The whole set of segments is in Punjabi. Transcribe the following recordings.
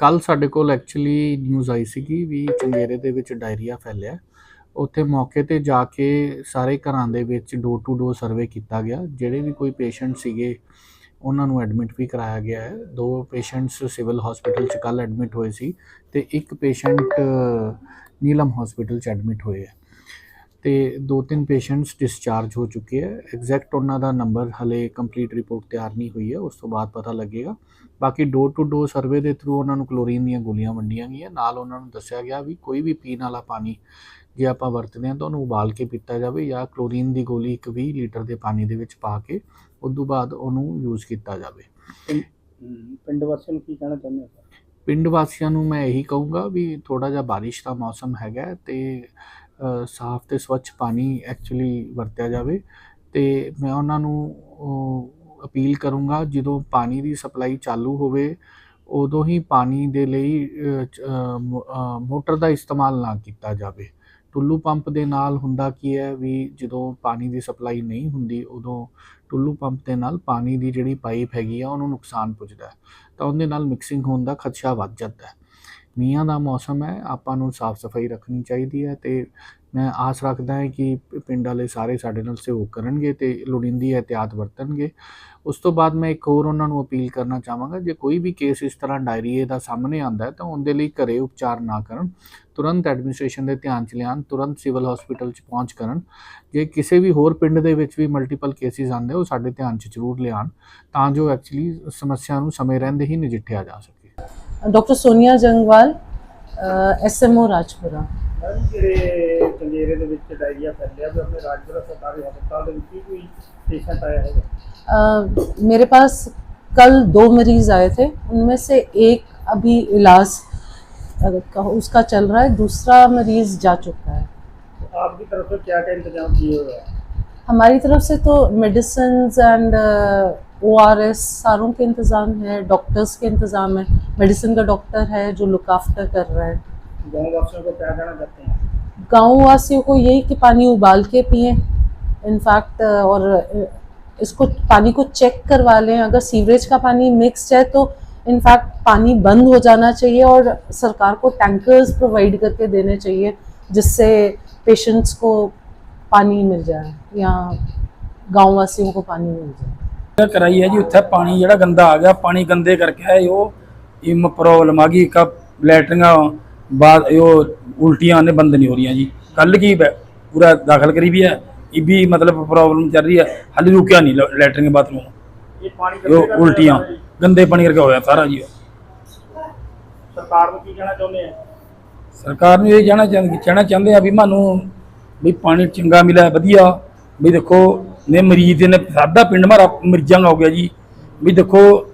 ਕੱਲ ਸਾਡੇ ਕੋਲ ਐਕਚੁਅਲੀ ਨਿਊਜ਼ ਆਈ ਸੀਗੀ ਵੀ ਚੰਗੇਰੇ ਦੇ ਵਿੱਚ ਡਾਇਰੀਆ ਫੈਲਿਆ। ਉੱਥੇ ਮੌਕੇ ਤੇ ਜਾ ਕੇ ਸਾਰੇ ਘਰਾਂ ਦੇ ਵਿੱਚ ਡੋਰ ਟੂ ਡੋਰ ਸਰਵੇ ਕੀਤਾ ਗਿਆ। ਜਿਹੜੇ ਵੀ ਕੋਈ ਪੇਸ਼ੈਂਟ ਸੀਗੇ, ਉਹਨਾਂ ਨੂੰ ਐਡਮਿਟ ਵੀ ਕਰਾਇਆ ਗਿਆ ਹੈ। ਦੋ ਪੇਸ਼ੈਂਟਸ ਸਿਵਲ ਹਸਪੀਟਲ ਚ ਕੱਲ ਐਡਮਿਟ ਹੋਏ ਸੀ ਤੇ ਇੱਕ ਪੇਸ਼ੈਂਟ ਨੀਲਮ ਹਸਪੀਟਲ ਚ ਐਡਮਿਟ ਹੋਏ ਹੈ। ਤੇ ਦੋ ਤਿੰਨ ਪੇਸ਼ੈਂਟਸ ਡਿਸਚਾਰਜ ਹੋ ਚੁੱਕੇ ਹੈ ਐਗਜ਼ੈਕਟ ਉਹਨਾਂ ਦਾ ਨੰਬਰ ਹਲੇ ਕੰਪਲੀਟ ਰਿਪੋਰਟ ਤਿਆਰ ਨਹੀਂ ਹੋਈ ਹੈ ਉਸ ਤੋਂ ਬਾਅਦ ਪਤਾ ਲੱਗੇਗਾ। ਬਾਕੀ ਡੋਰ ਟੂ ਡੋਰ ਸਰਵੇ ਦੇ ਥਰੂ ਉਹਨਾਂ ਨੂੰ ਕਲੋਰੀਨ ਦੀਆਂ ਗੋਲੀਆਂ ਵੰਡੀਆਂ ਗਈਆਂ। ਨਾਲ ਉਹਨਾਂ ਨੂੰ ਦੱਸਿਆ ਗਿਆ ਵੀ ਕੋਈ ਵੀ ਪੀਣ ਵਾਲਾ ਪਾਣੀ ਜੇ ਆਪਾਂ ਵਰਤਦੇ ਹਾਂ ਤਾਂ ਉਹਨੂੰ ਉਬਾਲ ਕੇ ਪੀਤਾ ਜਾਵੇ ਜਾਂ ਕਲੋਰੀਨ ਦੀ ਗੋਲੀ ਇੱਕ 20 ਲੀਟਰ ਦੇ ਪਾਣੀ ਦੇ ਵਿੱਚ ਪਾ ਕੇ ਉਸ ਤੋਂ ਬਾਅਦ ਉਹਨੂੰ ਯੂਜ਼ ਕੀਤਾ ਜਾਵੇ। ਪਿੰਡ ਵਾਸੀਆਂ ਨੂੰ ਕੀ ਕਹਿਣਾ ਚਾਹੁੰਦੇ ਹੋ? ਪਿੰਡ ਵਾਸੀਆਂ ਨੂੰ ਮੈਂ ਇਹੀ ਕਹੂੰਗਾ ਵੀ ਥੋੜਾ ਜਿਹਾ ਬਾਰਿਸ਼ ਦਾ ਮੌਸਮ ਹੈਗਾ ਤੇ ਸਾਫ਼ ਤੇ ਸਵੱਛ ਪਾਣੀ ਐਕਚੁਅਲੀ ਵਰਤਿਆ ਜਾਵੇ ਤੇ ਮੈਂ ਉਹਨਾਂ ਨੂੰ ਅਪੀਲ ਕਰੂੰਗਾ ਜਦੋਂ ਪਾਣੀ ਦੀ ਸਪਲਾਈ ਚਾਲੂ ਹੋਵੇ, ਉਦੋਂ ਹੀ ਪਾਣੀ ਦੇ ਲਈ ਮੋ- ਮੋਟਰ ਦਾ ਇਸਤੇਮਾਲ ਨਾ ਕੀਤਾ ਜਾਵੇ। ਟੁੱਲੂ ਪੰਪ ਦੇ ਨਾਲ ਹੁੰਦਾ ਕੀ ਹੈ ਵੀ ਜਦੋਂ ਪਾਣੀ ਦੀ ਸਪਲਾਈ ਨਹੀਂ ਹੁੰਦੀ, ਉਦੋਂ ਟੁੱਲੂ ਪੰਪ ਦੇ ਨਾਲ ਪਾਣੀ ਦੀ ਜਿਹੜੀ ਪਾਈਪ ਹੈਗੀ ਆ, ਉਹਨੂੰ ਨੁਕਸਾਨ ਪੁੱਜਦਾ ਤਾਂ ਉਹਦੇ ਨਾਲ ਮਿਕਸਿੰਗ ਹੋਣ ਦਾ ਖਦਸ਼ਾ ਵੱਧ ਜਾਂਦਾ ਹੈ। ਮੀਂਹਾਂ ਦਾ ਮੌਸਮ ਹੈ, ਆਪਾਂ ਨੂੰ ਸਾਫ਼ ਸਫ਼ਾਈ ਰੱਖਣੀ ਚਾਹੀਦੀ ਹੈ ਤੇ ਮੈਂ ਆਸ ਰੱਖਦਾ ਹਾਂ ਕਿ ਪਿੰਡ ਵਾਲੇ ਸਾਰੇ ਸਾਡੇ ਨਾਲ ਸਹਿਯੋਗ ਕਰਨਗੇ ਤੇ ਲੋੜੀਂਦੀ ਇਹਤਿਆਤ ਵਰਤਣਗੇ। ਉਸ ਤੋਂ ਬਾਅਦ ਮੈਂ ਇੱਕ ਹੋਰ ਉਹਨਾਂ ਨੂੰ ਅਪੀਲ ਕਰਨਾ ਚਾਹਾਂਗਾ, ਜੇ ਕੋਈ ਵੀ ਕੇਸ ਇਸ ਤਰ੍ਹਾਂ ਡਾਇਰੀਏ ਦਾ ਸਾਹਮਣੇ ਆਉਂਦਾ ਹੈ ਤਾਂ ਉਹਦੇ ਲਈ ਘਰੇ ਉਪਚਾਰ ਨਾ ਕਰਨ, ਤੁਰੰਤ ਐਡਮਿਨਿਸਟ੍ਰੇਸ਼ਨ ਦੇ ਧਿਆਨ ਚ ਲਿਆਉਣ, ਤੁਰੰਤ ਸਿਵਲ ਹਸਪੀਟਲ ਚ ਪਹੁੰਚ ਕਰਨ। ਜੇ ਕਿਸੇ ਵੀ ਹੋਰ ਪਿੰਡ ਦੇ ਵਿੱਚ ਵੀ ਮਲਟੀਪਲ ਕੇਸਿਸ ਆਉਂਦੇ ਉਹ ਸਾਡੇ ਧਿਆਨ ਚ ਜ਼ਰੂਰ ਲਿਆਉਣ ਤਾਂ ਜੋ ਐਕਚੁਅਲੀ ਸਮੱਸਿਆ ਨੂੰ ਸਮੇਂ ਰਹਿੰਦੇ ਹੀ ਨਜਿੱਠਿਆ ਜਾ ਸਕੇ। doctor Sonia Jangwal S M O Rajpura ma'am ਜਿਹੜੇ ਚੰਗੇਰੇ ਦੇ ਵਿੱਚ ਡਾਇਰੀਆ ਫੈਲਿਆ ਵੀ ਆਪਣੇ ਰਾਜਪੁਰਾ ਸਰਕਾਰੀ ਹਸਪਤਾਲ ਦੇ ਵਿੱਚ ਵੀ ਕੋਈ ਪੇਸ਼ੈਂਟ ਆਇਆ ਹੈਗਾ अ, मेरे पास कल दो मरीज आए थे उनमें से एक अभी इलाज अ, का- उसका चल रहा है दूसरा मरीज जा चुका है तो आपकी तरफ से क्या क्या इंतजाम किए हुए हैं हमारी तरफ़ से तो medicine and O R S सारों के इंतज़ाम है डॉक्टर्स के इंतज़ाम है। मेडिसिन का डॉक्टर है जो लुक आफ्टर कर रहा है। गाँव वासियों को क्या कहना चाहते हैं? गाँव वासियों को यही कि पानी उबाल के पिए। इनफैक्ट और इसको पानी को चेक करवा लें। अगर सीवरेज का पानी मिक्स्ड है तो इनफैक्ट पानी बंद हो जाना चाहिए और सरकार को टैंकर्स प्रोवाइड करके देने चाहिए जिससे पेशेंट्स को पानी मिल जाए या गांव वासियों को पानी मिल जाए ਇਹ ਕਰਾਈ ਹੈ ਜੀ ਉੱਥੇ ਪਾਣੀ ਜਿਹੜਾ ਗੰਦਾ ਆ ਗਿਆ ਪਾਣੀ ਗੰਦੇ ਕਰਕੇ ਹੈ ਉਹ ਇਮ ਪ੍ਰੋਬਲਮ ਆ ਗਈ ਕਾ ਲੈਟਰਿੰਗਾਂ ਬਾਅਦ ਇਹ ਉਲਟੀਆਂ ਨੇ ਬੰਦ ਨਹੀਂ ਹੋ ਰਹੀਆਂ ਜੀ ਕੱਲ ਕੀ ਬੈ- ਪੂਰਾ ਦਾਖਲ ਕਰੀ ਵੀ ਹੈ ਇਹ ਵੀ ਮਤਲਬ ਪ੍ਰੋਬਲਮ ਚੱਲ ਰਹੀ ਹੈ ਹਾਲੇ ਰੁਕਿਆ ਨਹੀਂ ਲੈਟਰਿੰਗ ਬਾਥਰੂਮ ये पानी ਇਹ गंदे करके ਉਲਟੀਆਂ आ रहा है जी। ਗੰਦੇ ਪਾਣੀ ਕਰਕੇ ਹੋਇਆ ਸਾਰਾ ਜੀ ਸਰਕਾਰ ਨੂੰ ਕੀ ਕਹਿਣਾ ਚਾਹੁੰਦੇ ਆ ਸਰਕਾਰ ਨੂੰ ਇਹ ਜਾਣਾ ਚਾਹੁੰਦੇ ਕਹਿਣਾ ਚਾਹੁੰਦੇ ਆ ਵੀ ਸਾਨੂੰ ਵੀ ਪਾਣੀ ਚੰਗਾ ਮਿਲਿਆ ਵਧੀਆ। ਵੀ ਦੇਖੋ ਨੇ ਮਰੀਜ਼ ਨੇ ਸਾਡਾ ਪਿੰਡ ਮਾਰਾ ਮਰੀਜ਼ਾਂ ਦਾ ਹੋ ਗਿਆ ਜੀ। ਵੀ ਦੇਖੋ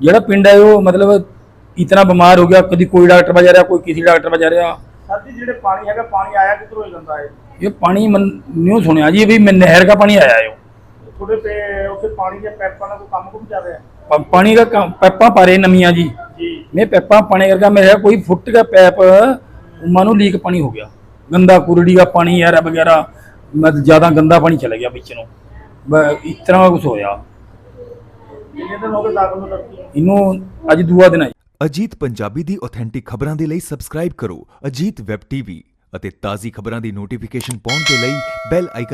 ਜਿਹੜਾ ਪਿੰਡ ਹੈ ਉਹ ਮਤਲਬ ਇਤਨਾ ਬਿਮਾਰ ਹੋ ਗਿਆ ਕਦੀ ਕੋਈ ਡਾਕਟਰ ਬਜਾ ਰਿਹਾ ਕੋਈ ਕਿਸੇ ਡਾਕਟਰ ਬਜਾ ਰਿਹਾ। ਸਰ ਜੀ ਜਿਹੜੇ ਪਾਣੀ ਹੈਗਾ ਪਾਣੀ ਆਇਆ ਕਿੱਧਰੋਂ ਹੀ ਗੰਦਾ ਹੈ? ਇਹ ਪਾਣੀ ਮਨ ਨਿਉ ਸੁਣਿਆ ਜੀ ਵੀ ਮੈਂ ਨਹਿਰ ਦਾ ਪਾਣੀ ਆਇਆ ਹੈ ਤੁਹਾਡੇ ਪੇ ਉੱਥੇ ਪਾਣੀ ਦੇ ਪੈਪਾਂ ਦਾ ਕੋਈ ਕੰਮ ਕੁਮ ਚੱਲ ਰਿਹਾ? ਪਾਣੀ ਦਾ ਕੰਮ- ਪੈਪਾਂ ਪਾਰੇ ਨਵੀਆਂ ਜੀ। ਜੀ। ਮੈਂ ਪੈਪਾਂ ਪਾਣੀ ਕਰਕੇ ਮੇਰਾ ਕੋਈ ਫੁੱਟ ਗਿਆ ਪੈਪ ਉਮਾ ਨੂੰ ਲੀਕ ਪਾਣੀ ਹੋ ਗਿਆ। ਗੰਦਾ ਕੁਰੜੀ ਦਾ ਪਾਣੀ ਯਾਰ ਵਗੈਰਾ ਮਤ ਜ਼ਿਆਦਾ ਗੰਦਾ ਪਾਣੀ ਚਲਾ ਗਿਆ ਵਿੱਚ ਨੂੰ। ਬ- ਇਸ ਤਰ੍ਹਾਂ ਕੁਝ ਹੋਇਆ। ਕਿੰਨੇ ਦਿਨ ਹੋ ਗਏ ਦਾਖਲ ਨੂੰ ਲੜਕੀ ਨੂੰ? ਇਹਨੂੰ ਅੱਜ ਦੂਆ ਦਿਨ ਹੈ ਅਜੀਤ ਪੰਜਾਬੀ ਦੀ ਆਥੈਂਟਿਕ ਖਬਰਾਂ ਦੇ ਲਈ ਸਬਸਕ੍ਰਾਈਬ ਕਰੋ ਅਜੀਤ ਵੈਬ ਟੀਵੀ ਅਤੇ ਤਾਜ਼ੀ ਖਬਰਾਂ ਦੀ ਨੋਟੀਫਿਕੇਸ਼ਨ ਪਾਉਣ ਦੇ ਲਈ ਬੈਲ ਆਈਕਨ